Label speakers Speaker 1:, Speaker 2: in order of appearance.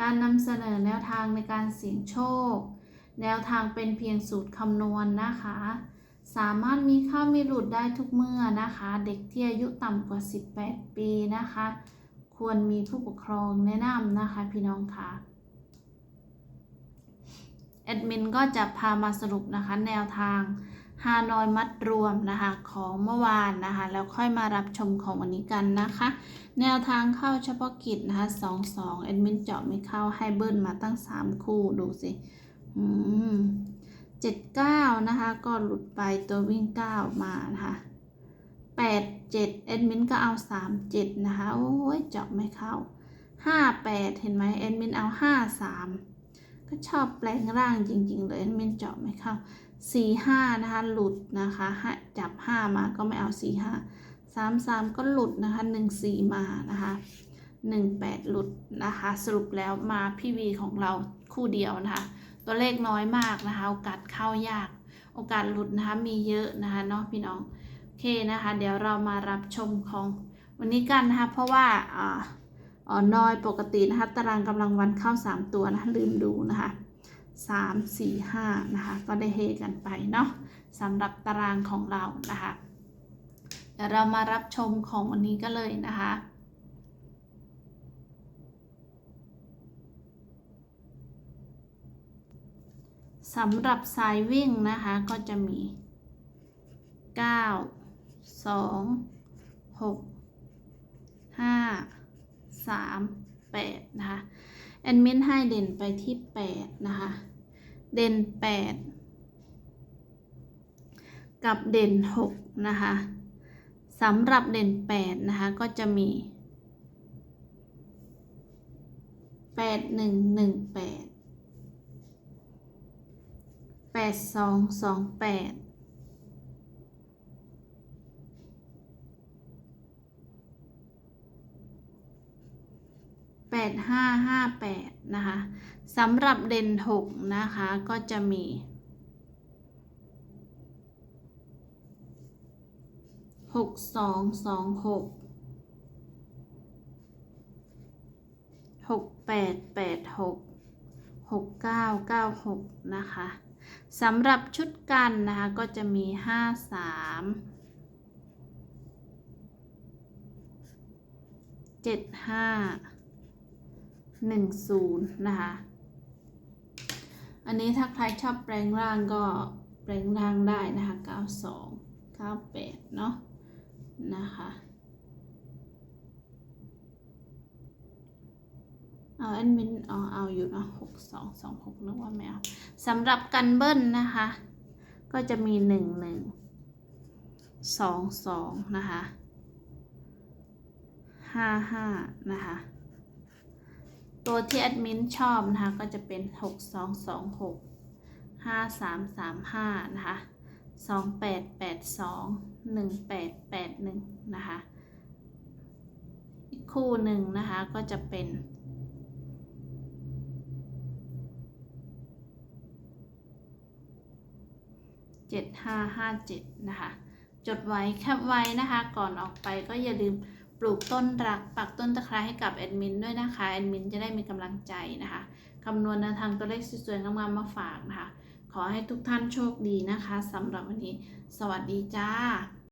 Speaker 1: การนำเสนอแนวทางในการเสี่ยงโชค แนวทางเป็นเพียงสูตรคำนวณนะคะ สามารถมีเข้ามีหลุดได้ทุกเมื่อนะคะ เด็กที่อายุต่ำกว่า 18 ปีนะคะ ควรมีผู้ปกครองแนะนำนะคะพี่น้องค่ะแอดมินก็จะพามาสรุปนะคะแนวทาง ฮานอยมัดรวมนะคะของเมื่อวานนะคะแล้วค่อยมารับชมของวันนี้กันนะคะ แนวทางเข้าเฉพาะกิจนะคะสองสองแอดมินเจาะไม่เข้าให้เบิ้ลมาตั้งสามคู่ดูสิอืมเจ็ดเก้านะคะก็หลุดไปตัววิ่งเก้ามานะคะแปดเจ็ดแอดมินก็เอาสามเจ็ดนะคะโอ้ยเจาะไม่เข้าห้าแปดเห็นไหมแอดมินเอาห้าสามก็ชอบแปลงร่างจริง ๆ เลยแอดมินเจาะไม่เข้า สี่ห้านะคะหลุดนะคะจับห้ามาก็ไม่เอาสี่ห้าสามสามก็หลุดนะคะหนึ่งสี่มานะคะหนึ่งแปดหลุดนะคะ สรุปแล้วมาพี่วีของเราคู่เดียวนะคะ ตัวเลขน้อยมากนะคะโอกาสเข้ายาก โอกาสหลุดนะคะมีเยอะนะคะเนาะพี่น้องโอเคนะคะ เดี๋ยวเรามารับชมของวันนี้กันนะคะ เพราะว่าอ่าอ่อนน้อยปกตินะคะ ตารางกำลังวันเข้า 3 ตัวนะคะลืมดูนะคะ 3 4 5นะคะก็ได้เฮกันไปเนาะสำหรับตารางของเรานะคะเดี๋ยวเรามารับชมของวันนี้กันเลยนะคะสำหรับสายวิ่งนะคะก็จะมี 9 2 6 5 3 8นะคะ แอดมินให้เด่นไปที่ 8 นะคะ เด่น 8 กับเด่น 6 นะคะสำหรับเด่น 8 นะคะ ก็จะมี 8 1 1 8 8 2 2 8 8 5 5 8 นะคะสำหรับเด่น 6 นะคะก็จะมีหกสองสองหกหกแปดแปดหกหกเก้าเก้าหกนะคะสำหรับชุดกันนะคะก็จะมีห้า สามเจ็ดห้าหนึ่งศูนย์นะคะ อันนี้ถ้าใครชอบแปลงร่างก็แปลงร่างได้นะคะเก้าสองเก้าแปดเนาะนะคะ เอาแอดมินเอาเอาอยู่เนาะหกสองสองหกนึกว่าไม่เอาสำหรับกันเบิ้ลนะคะ ก็จะมีหนึ่งหนึ่งสองสองนะคะห้าห้านะคะ ตัวที่แอดมินชอบนะคะ ก็จะเป็นหกสองสองหกห้าสามสามห้านะคะสองแปดแปดสองหนึ่งแปดแปดหนึ่งนะคะ อีกคู่หนึ่งนะคะก็จะเป็นเจ็ดห้าห้าเจ็ดนะคะ จดไว้แคปไว้นะคะ ก่อนออกไปก็อย่าลืม ปลูกต้นรักปักต้นตะไคร้ให้กับแอดมินด้วยนะคะแอดมินจะได้มีกำลังใจนะคะคำนวณแนวทางตัวเลขสวยๆงามๆมาฝากนะคะ ขอให้ทุกท่านโชคดีนะคะสำหรับวันนี้ สวัสดีจ้า